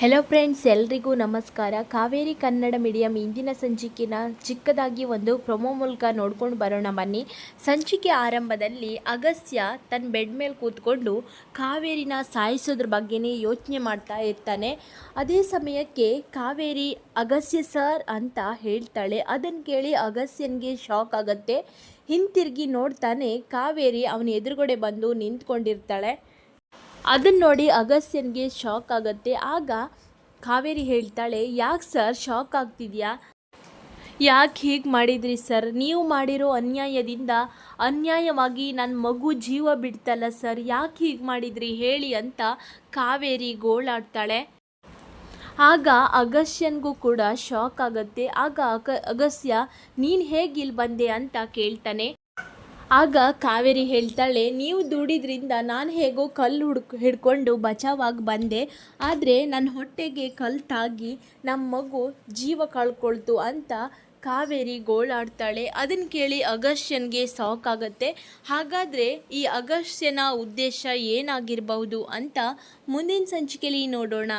Hello friends ಎಲ್ರಿಗೂ ನಮಸ್ಕಾರ. Kaveri Kannada medium ಇಂದಿನ ಸಂಚಿಕೆನ ಚಿಕ್ಕದಾಗಿ ಒಂದು ಪ್ರೊಮೋ ಮೂಲಕ ನೋಡ್ಕೊಂಡು ಬರೋಣ ಬನ್ನಿ. ಸಂಚಿಕೆ ಆರಂಭದಲ್ಲಿ ಅಗಸ್ತ್ಯ ತನ್ನ ಬೆಡ್ ಮೇಲೆ ಕೂತ್ಕೊಂಡು ಕಾವೇರಿನ ಸಾಯಿಸೋದ್ರ ಬಗ್ಗೆನೇ ಯೋಚನೆ ಮಾಡ್ತಾ ಇರ್ತಾನೆ. ಅದೇ ಸಮಯಕ್ಕೆ ಕಾವೇರಿ, ಅಗಸ್ತ್ಯ ಸರ್ ಅಂತ ಹೇಳ್ತಾಳೆ. ಅದನ್ನು ಕೇಳಿ ಅಗಸ್ತ್ಯನಿಗೆ ಶಾಕ್ ಆಗುತ್ತೆ. ಹಿಂತಿರುಗಿ ನೋಡ್ತಾನೆ ಕಾವೇರಿ ಅವನ ಎದುರುಗಡೆ ಬಂದು ನಿಂತ್ಕೊಂಡಿರ್ತಾಳೆ. ಅದನ್ನ ನೋಡಿ ಅಗಸ್ತ್ಯನಿಗೆ ಶಾಕ್ ಆಗುತ್ತೆ. ಆಗ ಕಾವೇರಿ ಹೇಳ್ತಾಳೆ, ಯಾಕೆ ಸರ್ ಶಾಕ್ ಆಗ್ತಿದ್ಯಾ? ಯಾಕೆ ಹೀಗೆ ಮಾಡಿದ್ರಿ ಸರ್ ನೀವು ಮಾಡಿರೋ ಅನ್ಯಾಯದಿಂದ ಅನ್ಯಾಯವಾಗಿ ನನ್ನ ಮಗು ಜೀವ ಬಿಡ್ತಲ್ಲ ಸರ್ ಯಾಕೆ ಹೀಗೆ ಮಾಡಿದ್ರಿ ಹೇಳಿ ಅಂತ ಕಾವೇರಿ ಗೋಳಾಡ್ತಾಳೆ. ಆಗ ಅಗಸ್ಯನಿಗೂ ಕೂಡ ಶಾಕ್ ಆಗುತ್ತೆ. ಆಗ ಅಗ ಅಗಸ್ಯ ನೀನು ಹೇಗೆ ಇಲ್ಲಿ ಬಂದೆ? ಅಂತ ಕೇಳ್ತಾನೆ. ಆಗ ಕಾವೇರಿ ಹೇಳ್ತಾಳೆ, ನೀವು ದುಡಿದ್ರಿಂದ ನಾನು ಹೇಗೋ ಕಲ್ಲು ಹುಡುಕ್, ಹಿಡ್ಕೊಂಡು ಬಚಾವಾಗಿ ಬಂದೆ. ಆದರೆ ನನ್ನ ಹೊಟ್ಟೆಗೆ ಕಲ್ಲು ತಾಗಿ ನಮ್ಮ ಮಗು ಜೀವ ಕಳ್ಕೊಳ್ತು ಅಂತ ಕಾವೇರಿ ಗೋಳಾಡ್ತಾಳೆ. ಅದನ್ನು ಕೇಳಿ ಅಗಸ್ತ್ಯನ್ಗೆ ಸಾಕಾಗತ್ತೆ. ಹಾಗಾದರೆ ಈ ಅಗಸ್ತ್ಯನ ಉದ್ದೇಶ ಏನಾಗಿರಬಹುದು ಅಂತ ಮುಂದಿನ ಸಂಚಿಕೆಯಲ್ಲಿ ನೋಡೋಣ.